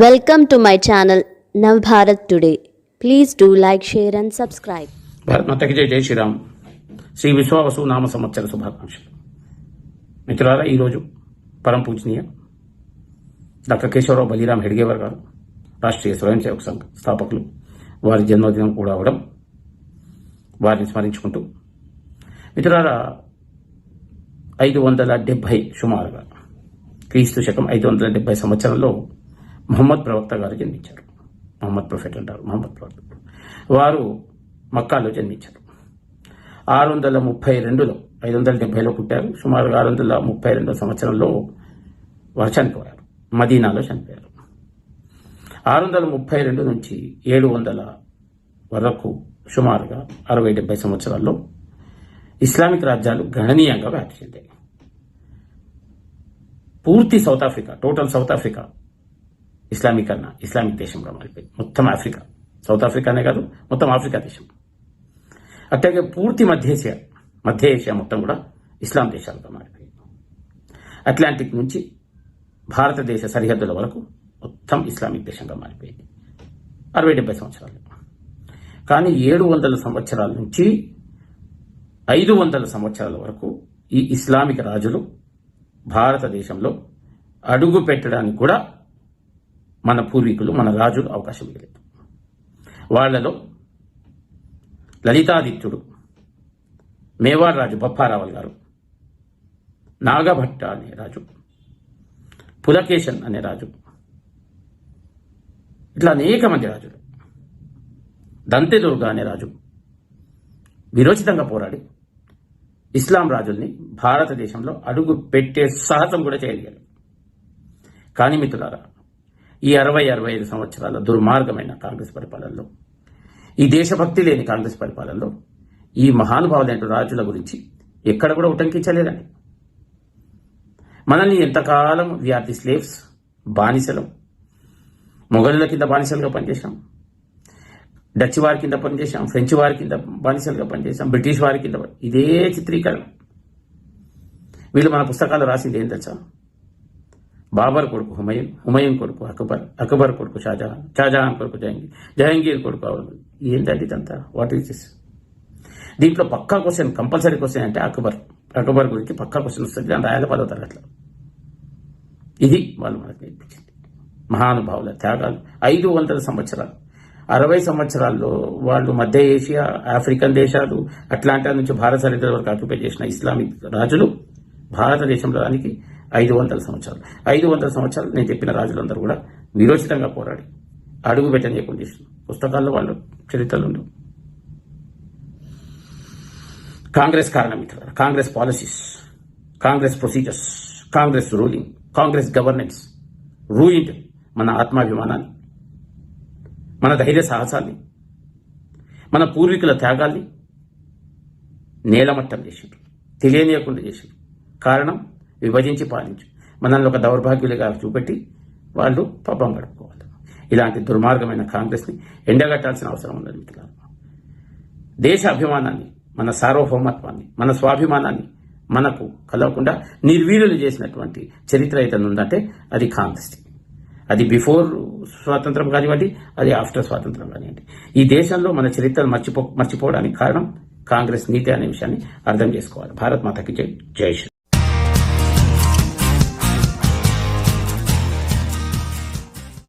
Welcome to my channel Navbharat today please do like share and subscribe Bharat మాతకి జై జై శ్రీరామ్. శ్రీ విశ్వావసు నామ సంవత్సర శుభాకాంక్షలు. మిత్రులారా ఈరోజు పరం పూజనీయ డాక్టర్ కేశవరావు బలిరామ్ హెడ్గేవర్ గారు రాష్ట్రీయ స్వయం సేవక సంఘ స్థాపకులు వారి జన్మదినం కూడా అవడం వారిని స్మరించుకుంటూ. మిత్రులారా ఐదు వందల డెబ్బై సుమారుగా క్రీస్తు శకం ఐదు వందల డెబ్బై సంవత్సరంలో మహమ్మద్ ప్రవక్త గారు జన్మించారు. మహమ్మద్ ప్రొఫెట్ అంటారు మహమ్మద్ ప్రవక్త. వారు మక్కాలో జన్మించారు. ఆరు వందల ముప్పై రెండులో ఐదు వందల డెబ్బైలో పుట్టారు. సుమారు ఆరు వందల ముప్పై రెండో సంవత్సరంలో వారు చనిపోయారు. మదీనాలో చనిపోయారు. ఆరు వందల ముప్పై రెండు నుంచి ఏడు వందల వరకు సుమారుగా అరవై డెబ్బై సంవత్సరాల్లో ఇస్లామిక్ రాజ్యాలు గణనీయంగా వ్యాప్తి చెందాయి. పూర్తి South Africa total South Africa ఇస్లామీకరణ Islamic దేశంగా మారిపోయింది మొత్తం ఆఫ్రికా. సౌత్ ఆఫ్రికానే కాదు మొత్తం ఆఫ్రికా దేశం. అట్లాగే పూర్తి మధ్య ఏషియా మధ్య ఏషియా మొత్తం కూడా ఇస్లాం దేశాలుగా మారిపోయింది. అట్లాంటిక్ నుంచి భారతదేశ సరిహద్దుల వరకు మొత్తం ఇస్లామిక్ దేశంగా మారిపోయింది. అరవై డెబ్బై సంవత్సరాలు. కానీ ఏడు వందల సంవత్సరాల నుంచి ఐదు వందల సంవత్సరాల వరకు ఈ ఇస్లామిక్ రాజులు భారతదేశంలో అడుగు పెట్టడానికి కూడా మన పూర్వీకులు మన రాజులు అవకాశం ఇవ్వలేదు. వాళ్ళలో లలితాదిత్యుడు మేవాడ్ రాజు బప్పారావల్ గారు నాగభట్ట అనే రాజు పులకేశన్ అనే రాజు ఇట్లా అనేక మంది రాజులు దంతెదుర్గ అనే రాజు విరోచితంగా పోరాడి ఇస్లాం రాజుల్ని భారతదేశంలో అడుగు పెట్టే సాహసం కూడా చేయగలిగారు కానీ మిత్రులారా ఈ అరవై అరవై ఐదు సంవత్సరాల దుర్మార్గమైన కాంగ్రెస్ పరిపాలనలో ఈ దేశభక్తి లేని కాంగ్రెస్ పరిపాలనలో ఈ మహానుభావులైన రాజుల గురించి ఎక్కడ కూడా ఉటంకించలేదండి మనల్ని ఎంతకాలం వ్యాధి స్లేవ్స్ బానిసలం మొఘలుల కింద బానిసలుగా పనిచేశాం డచ్ వారి కింద పనిచేశాం ఫ్రెంచ్ వారి కింద బానిసలుగా పనిచేశాం బ్రిటిష్ వారి కింద ఇదే చిత్రీకరణ. వీళ్ళు మన పుస్తకాలు రాసింది ఏం తెలుసా? బాబర్ కొడుకు హుమయూన్ హుమయూన్ కొడుకు అక్బర్ అక్బర్ కొడుకు షాజహాన్ షాజహాన్ కొడుకు జహంగీర్ జహంగీర్ కొడుకు అవును ఏంటండి ఇదంతా? వాట్ ఈస్ దిస్ దీంట్లో పక్కా క్వశ్చన్ కంపల్సరీ క్వశ్చన్ అంటే అక్బర్. అక్బర్ గురించి పక్కా క్వశ్చన్ వస్తుంది. దాని రాయాల పదో తరగతిలో. ఇది వాళ్ళు మనకు నేర్పించింది. మహానుభావుల త్యాగాలు. ఐదు వందల సంవత్సరాలు. అరవై సంవత్సరాల్లో వాళ్ళు మధ్య ఏషియా ఆఫ్రికన్ దేశాలు అట్లాంటా నుంచి భారత సరిహద్దుల వరకు ఆక్యుపై చేసిన ఇస్లామిక్ రాజులు భారతదేశంలో దానికి ఐదు వందల సంవత్సరాలు. ఐదు వందల సంవత్సరాలు నేను చెప్పిన రాజులందరూ కూడా విరోచితంగా పోరాడి అడుగు పెట్టనీయకుండా చేసిన పుస్తకాల్లో వాళ్ళు చరిత్రలు ఉండవు. కాంగ్రెస్ కారణం ఇట్లా Congress policies Congress procedures Congress ruling Congress governance ruining మన ఆత్మాభిమానాన్ని మన ధైర్య సాహసాన్ని మన పూర్వీకుల త్యాగాల్ని నేలమట్టం చేసిండు తెలియనియకుండా చేసిండు కారణం విభజించి పాలించు. మనల్ని ఒక దౌర్భాగ్యులుగా చూపెట్టి వాళ్ళు పబ్బం గడుపుకోవాలి ఇలాంటి దుర్మార్గమైన కాంగ్రెస్ని ఎండగట్టాల్సిన అవసరం ఉన్నది మిత్రులారా. దేశ అభిమానాన్ని మన సార్వభౌమత్వాన్ని మన స్వాభిమానాన్ని మనకు కలవకుండా నిర్వీర్యులు చేసినటువంటి చరిత్ర ఏదైనా ఉందంటే అది కాంగ్రెస్. అది బిఫోర్ స్వాతంత్రం కానివ్వండి అది ఆఫ్టర్ స్వాతంత్రం కానివ్వండి. ఈ దేశంలో మన చరిత్రను మర్చిపో మర్చిపోవడానికి కారణం కాంగ్రెస్ నీతి అనే విషయాన్ని అర్థం చేసుకోవాలి. భారత్ మాతకి జై జై శ్రీ